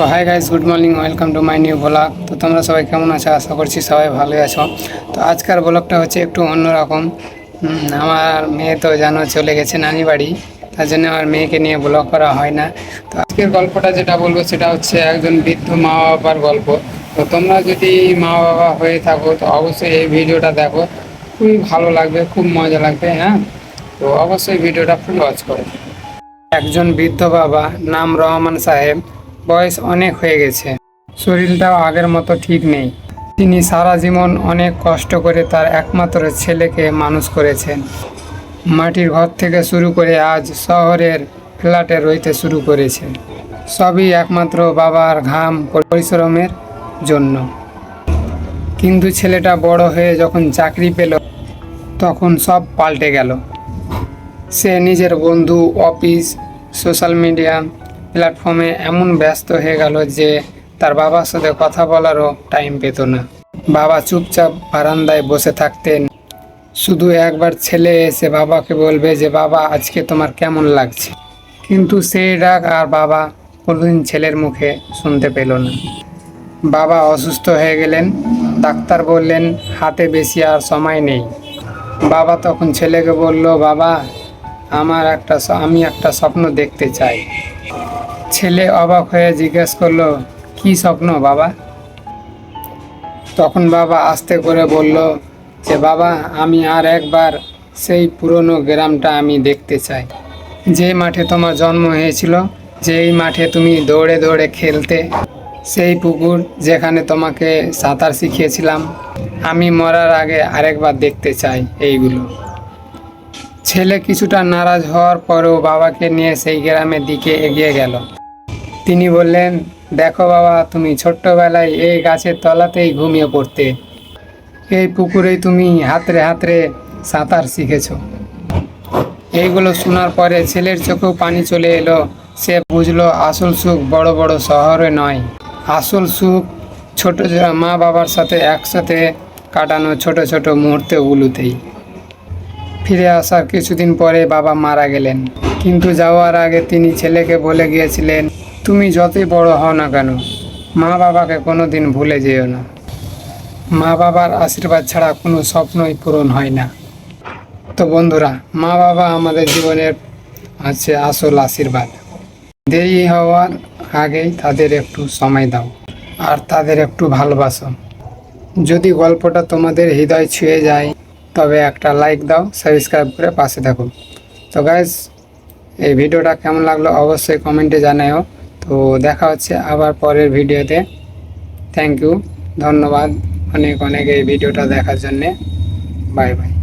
তো hi guys good morning welcome to my new blog তো তোমরা সবাই কেমন আছো? আশা করছি সবাই ভালোই আছো। তো আজকের ব্লগটা হচ্ছে একটু অন্যরকম। আমার মেয়ে তো জানো চলে গেছে নানি বাড়ি, তার জন্য আমার মেয়েকে নিয়ে ব্লগ করা হয় না। তো আজকের গল্পটা যেটা বলব, সেটা হচ্ছে একজন বৃদ্ধ মা বাবার গল্প। তো তোমরা যদি মা বাবা হয়ে থাকো, তো অবশ্যই এই ভিডিওটা দেখো। খুবই ভালো লাগবে, খুব মজা লাগবে হ্যাঁ? তো অবশ্যই ভিডিওটা ফুল ওয়াচ করো। একজন বৃদ্ধ বাবা, নাম রহমান সাহেব। বয়স অনেক হয়ে গেছে। শরীরটাও আগের মতো ঠিক নেই। তিনি সারা জীবন অনেক কষ্ট করে তার একমাত্র ছেলেকে মানুষ করেছেন। মাটির ঘর থেকে শুরু করে আজ শহরের ফ্ল্যাটে রইতে শুরু করেছে। সবই একমাত্র বাবার ঘাম পরিশ্রমের জন্য। কিন্তু ছেলেটা বড় হয়ে যখন চাকরি পেল, তখন সব পাল্টে গেল। সে নিজের বন্ধু, অফিস, সোশ্যাল মিডিয়া প্ল্যাটফর্মে এমন ব্যস্ত হয়ে গেল যে তার বাবার সাথে কথা বলারও টাইম পেত না। বাবা চুপচাপ বারান্দায় বসে থাকতেন। শুধু একবার ছেলে এসে বাবাকে বলবে যে, বাবা, আজকে তোমার কেমন লাগছে? কিন্তু সেই ডাক আর বাবা কোনোদিন ছেলের মুখে শুনতে পেল না। বাবা অসুস্থ হয়ে গেলেন। ডাক্তার বললেন, হাতে বেশি আর সময় নেই। বাবা তখন ছেলেকে বলল, বাবা আমার একটা আমি একটা স্বপ্ন দেখতে চাই। ছেলে অবাক হয়ে জিজ্ঞেস করল, কি স্বপ্ন বাবা? তখন বাবা আস্তে করে বলল, যে বাবা, আমি আর একবার সেই পুরনো গ্রামটা আমি দেখতে চাই। যে মাঠে তোমার জন্ম হয়েছিল, যেই মাঠে তুমি দৌড়ে দৌড়ে খেলতে, সেই পুকুর যেখানে তোমাকে সাঁতার শিখিয়েছিলাম, আমি মরার আগে আরেকবার দেখতে চাই এইগুলো। ছেলে কিছুটা নারাজ হওয়ার পরেও বাবাকে নিয়ে সেই গ্রামের দিকে এগিয়ে গেল। তিনি বললেন, দেখো বাবা, তুমি ছোট্টবেলায় এই গাছের তলাতেই ঘুমিয়ে পড়তে। এই পুকুরেই তুমি হাতরে হাতরে সাঁতার শিখেছ। এইগুলো শোনার পরে ছেলের চোখেও পানি চলে এলো। সে বুঝলো, আসল সুখ বড় বড় শহরে নয়। আসল সুখ ছোট মা বাবার সাথে একসাথে কাটানো ছোট ছোট মুহূর্তগুলোতেই ফিরে আসার কিছুদিন পরে বাবা মারা গেলেন। কিন্তু যাওয়ার আগে তিনি ছেলেকে বলে গিয়েছিলেন, তুমি যতই বড় হও না কেন, মা বাবাকে কোনো দিন ভুলে যেও না। মা বাবার আশীর্বাদ ছাড়া কোনো স্বপ্নই পূরণ হয় না। তো বন্ধুরা, মা বাবা আমাদের জীবনের আছে আসল আশীর্বাদ। দেরি হওয়ার আগেই তাদের একটু সময় দাও আর তাদের একটু ভালোবাসো। যদি গল্পটা তোমাদের হৃদয় ছুঁয়ে যায় তবে একটা লাইক দাও সাবস্ক্রাইব করে পাশে থাকো তো গাইজ এই ভিডিওটা কেমন লাগল অবশ্যই কমেন্টে জানাও তো দেখা হচ্ছে আবার পরের ভিডিওতে। থ্যাংক ইউ ধন্যবাদ। অনেক অনেক এই ভিডিওটা দেখার জন্যে। Bye bye